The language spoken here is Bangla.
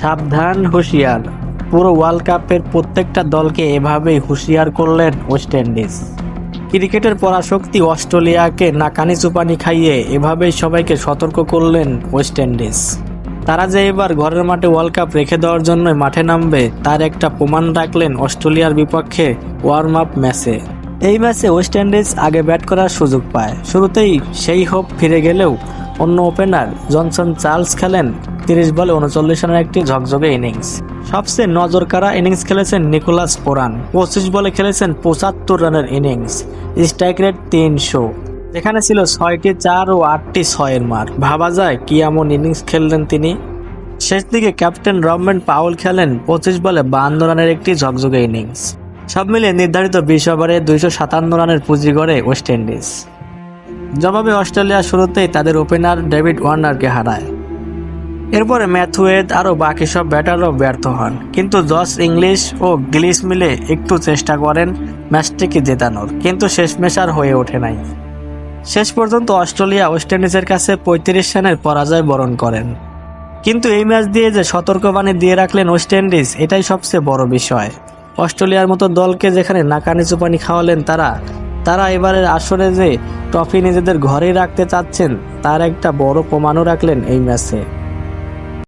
সাবধান, হুঁশিয়ার। পুরো ওয়ার্ল্ড কাপের প্রত্যেকটা দলকে এভাবেই হুঁশিয়ার করলেন ওয়েস্ট ইন্ডিজ ক্রিকেটের পরাশক্তি অস্ট্রেলিয়াকে নাকানি চুপানি খাইয়ে এভাবেই সবাইকে সতর্ক করলেন ওয়েস্ট ইন্ডিজ তারা যে এবার ঘরের মাঠে ওয়ার্ল্ড কাপ রেখে দেওয়ার জন্য মাঠে নামবে, তার একটা প্রমাণ রাখলেন অস্ট্রেলিয়ার বিপক্ষে ওয়ার্ম আপ ম্যাচে এই ম্যাচে ওয়েস্ট ইন্ডিজ আগে ব্যাট করার সুযোগ পায়। শুরুতেই সেই হোপ ফিরে গেলেও অন্য ওপেনার জনসন চার্লস খেলেন তিরিশ বলে উনচল্লিশ রানের একটি ঝকঝকে ইনিংস। সবচেয়ে নজর কাড়া ইনিংস খেলেছেন নিকোলাস পোরান পঁচিশ বলে খেলেছেন পঁচাত্তর রানের ইনিংস। স্ট্রাইক রেট তিনশো। যেখানে ছিল ছয়টি চার ও আটটি ছয়ের মার। ভাবা যায় কি এমন ইনিংস খেললেন তিনি? শেষ দিকে ক্যাপ্টেন রবমেন পাউল খেলেন পঁচিশ বলে বাহান্ন রানের একটি ঝকঝকে ইনিংস। সব মিলিয়ে নির্ধারিত বিশ ওভারে দুইশো সাতান্ন রানের পুঁজি গড়ে ওয়েস্ট ইন্ডিজ। জবাবে অস্ট্রেলিয়া শুরুতেই তাদের ওপেনার ডেভিড ওয়ার্নারকে হারায়। এরপরে ম্যাথুয়েদ আরও বাকি সব ব্যাটারও ব্যর্থ হন, কিন্তু জস ইংলিশ ও গ্লিস মিলে একটু চেষ্টা করেন ম্যাচটিকে জেতানোর, কিন্তু শেষমেশ আর হয়ে ওঠে নাই। শেষ পর্যন্ত অস্ট্রেলিয়া ওয়েস্ট ইন্ডিজের কাছে পঁয়ত্রিশ রানের পরাজয় বরণ করেন। কিন্তু এই ম্যাচ দিয়ে যে সতর্কবাণী দিয়ে রাখলেন ওয়েস্ট ইন্ডিজ, এটাই সবচেয়ে বড় বিষয়। অস্ট্রেলিয়ার মতো দলকে যেখানে নাকানি চুপানি খাওয়ালেন তারা তারা এবারের আসরে যে ট্রফি নিজেদের ঘরে রাখতে চাচ্ছেন, তার একটা বড় প্রমাণও রাখলেন এই ম্যাচে।